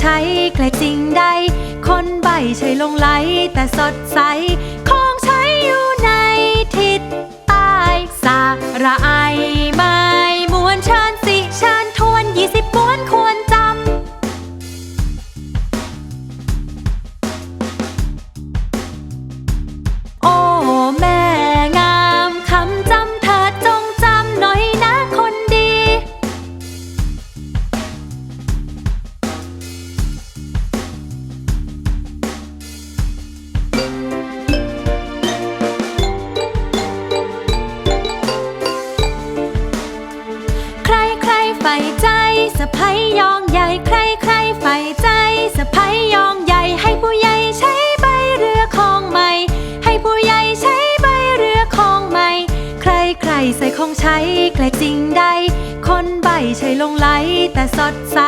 ใช้แกล้จรสิ่งใด คนใบใช้ลงไหลแต่สดใส ของใช้อยู่ในทิศใต้สาระไอไม้มวนเชิญสิเชิญทวนยี่สิบม้วนควรจ สะพายยองใหญ่ใครใครใฝ่ใจสะพายยองใหญ่ให้ผู้ใหญ่ใช้ใบเรือของใหม่ ให้ผู้ใหญ่ใช้ใบเรือของใหม่ ใครใครใส่ของใช้แกลกสิ่งใด คนใบใช้ลงไหลแต่สดใส